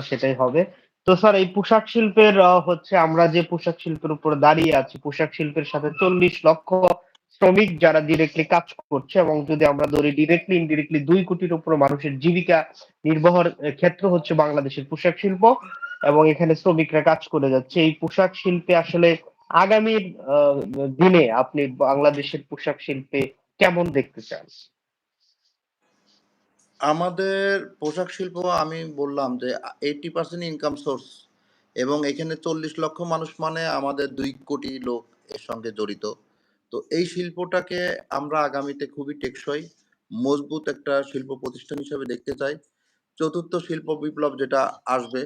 সেটাই হবে। তো স্যার এই পোশাক শিল্পের হচ্ছে আমরা যে পোশাক শিল্পের উপর দাঁড়িয়ে আছি, পোশাক শিল্পের সাথে ৪০ লক্ষ শ্রমিক যারা ডিরেক্টলি কাজ করছে এবং যদি আমরা ধরি ডিরেক্টলি ইনডিরেক্টলি দুই কোটির উপর মানুষের জীবিকা নির্বাহর ক্ষেত্র হচ্ছে বাংলাদেশের পোশাক শিল্প এবং এখানে শ্রমিকরা কাজ করে যাচ্ছে। এই পোশাক শিল্পে আসলে আগামীর দিনে আপনি বাংলাদেশের পোশাক শিল্পে কেমন দেখতে চান? আমাদের পোশাক শিল্প আমি বললাম যে আ 80% ইনকাম সোর্স এবং এখানে ৪০ লক্ষ মানুষ মানে আমাদের দুই কোটি লোক এর সঙ্গে জড়িত। তো এই শিল্পটাকে আমরা আগামীতে খুবই টেকসই, মজবুত একটা শিল্প প্রতিষ্ঠান হিসেবে দেখতে চাই। চতুর্থ শিল্প বিপ্লব যেটা আসবে,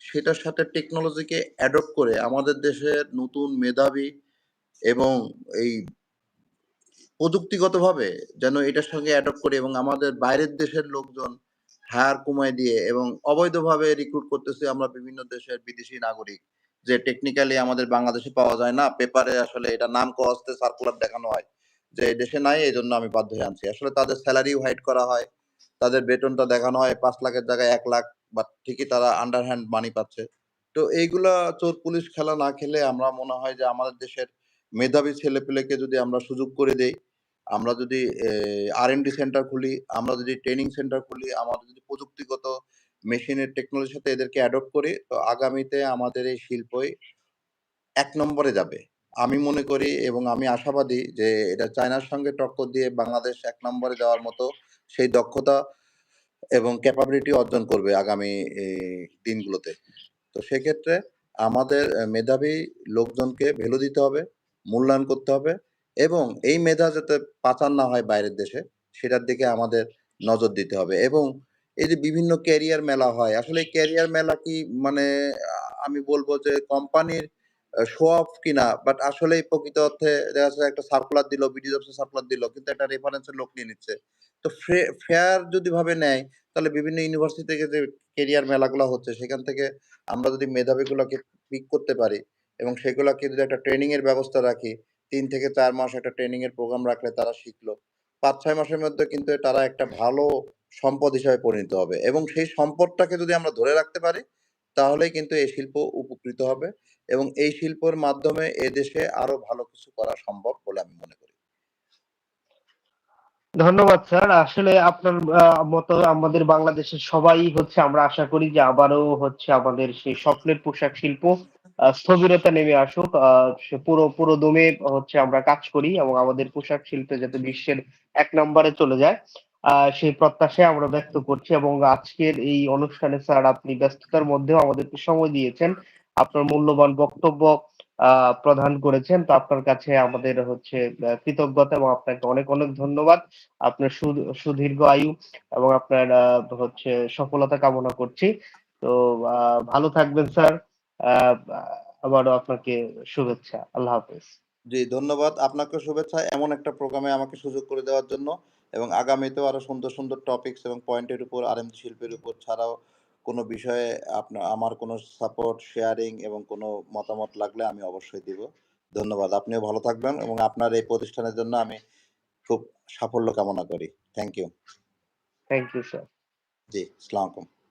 সেটার সাথে টেকনোলজিকে অ্যাডপ্ট করে আমাদের দেশের নতুন মেধাবী এবং এই প্রযুক্তিগতভাবে যেন এটার সঙ্গে অ্যাডপ্ট করি এবং আমাদের বাইরের দেশের লোকজন হায়ার কমায় দিয়ে এবং অবৈধভাবে রিক্রুট করতেছি আমরা বিভিন্ন দেশের বিদেশি নাগরিক। যে টেকনিক্যালি আমাদের বাংলাদেশে পাওয়া যায় না। পেপারে আসলে এটা নাম কস্তে সার্কুলার দেখানো হয়। যে দেশে নাই এই জন্য আমি বাধ্য হয়ে আনছি। আসলে তাদের সেলারিও হাইড করা হয়। তাদের বেতনটা দেখানো হয় পাঁচ লাখের জায়গায় এক লাখ বা ঠিকই তারা আন্ডার হ্যান্ড মানি পাচ্ছে। তো এইগুলা চোর পুলিশ খেলা না খেলে আমরা মনে হয় যে আমাদের দেশের মেধাবী ছেলেপেলেকে যদি আমরা সুযোগ করে দেই, আমরা যদি এ R&D সেন্টার খুলি, আমরা যদি ট্রেনিং সেন্টার খুলি, আমাদের যদি প্রযুক্তিগত মেশিনের টেকনোলজির সাথে এদেরকে অ্যাডপ্ট করি, তো আগামীতে আমাদের এই শিল্পই এক নম্বরে যাবে। আমি মনে করি এবং আমি আশাবাদী যে এটা চায়নার সঙ্গে টক্কর দিয়ে বাংলাদেশ এক নম্বরে যাওয়ার মতো সেই দক্ষতা এবং ক্যাপাবিলিটি অর্জন করবে আগামী দিনগুলোতে। তো সেক্ষেত্রে আমাদের মেধাবী লোকজনকে ভ্যালু দিতে হবে, মূল্যায়ন করতে হবে এবং এই মেধা যাতে পাচার না হয় বাইরের দেশে, সেটার দিকে আমাদের নজর দিতে হবে এবং এই যে বিভিন্ন ক্যারিয়ার মেলা হয়, আসলে ক্যারিয়ার মেলা কি মানে আমি বলব যে কোম্পানির শো অফ কিনা বাট আসলেই প্রকৃত অর্থে দেখা যাচ্ছে একটা সার্কুলার দিল, বিডিও অফিসে সার্কুলার দিল কিন্তু একটা রেফারেন্স এর লোক নিয়ে নিচ্ছে। তো ফেয়ার যদি ভাবে নেয়, তাহলে বিভিন্ন ইউনিভার্সিটি থেকে যে ক্যারিয়ার মেলাগুলো হচ্ছে, সেখান থেকে আমরা যদি মেধাবীগুলাকে পিক করতে পারি এবং সেগুলাকে যদি একটা ট্রেনিং এর ব্যবস্থা রাখি, ৩ থেকে ৪ মাস একটা ট্রেনিং এর প্রোগ্রাম রাখলে তারা শিখলো। ৫-৬ মাসের মধ্যে কিন্তু তারা একটা ভালো সম্পদ হিসাবে পরিণত হবে এবং সেই সম্পদটাকে যদি আমরা ধরে রাখতে পারি, তাহলেই কিন্তু এই শিল্প উপকৃত হবে এবং এই শিল্পের মাধ্যমে এদেশে আরও ভালো কিছু করা সম্ভব বলে আমি মনে করি। ধন্যবাদ স্যার। আসলে আপনার মতো আমাদের বাংলাদেশের সবাই হচ্ছে আমরা আশা করি যে আবারও হচ্ছে আমাদের সেই স্বপ্নের পোশাক শিল্প স্থবিরতা নেমে আসুক। পুরো পুরো দমে হচ্ছে আমরা কাজ করি এবং আমাদের পোশাক শিল্পে যাতে বিশ্বের এক নম্বরে চলে যায়। সেই প্রত্যাশায় আমরা ব্যক্ত করছি এবং আজকের এই অনুষ্ঠানে স্যার আপনি ব্যস্ততার মধ্যেও আমাদেরকে সময় দিয়েছেন। আপনার মূল্যবান বক্তব্য প্রদান করেছেন। তো আপনার কাছে আমাদের হচ্ছে কৃতজ্ঞতা এবং আপনাকে অনেক, অনেক ধন্যবাদ। আপনার সুদীর্ঘ আয়ু এবং আপনার হচ্ছে সফলতা কামনা করছি। তো ভালো থাকবেন স্যার। আবারও আপনাকে শুভেচ্ছা। আল্লাহ হাফেজ। জি, ধন্যবাদ। আপনাকেও শুভেচ্ছা এমন একটা প্রোগ্রামে আমাকে সুযোগ করে দেওয়ার জন্য এবং আগামীতেও আরও সুন্দর, সুন্দর টপিকস এবং পয়েন্টের উপর আরএমজি শিল্পের উপর ছাড়াও কোন বিষয়ে আপনা আমার কোন সাপোর্ট, শেয়ারিং এবং কোন মতামত লাগলে আমি অবশ্যই দিব। ধন্যবাদ। আপনিও ভালো থাকবেন এবং আপনার এই প্রতিষ্ঠানের জন্য আমি খুব সাফল্য কামনা করি। Thank you. Thank you sir. জি, আসসালামু আলাইকুম।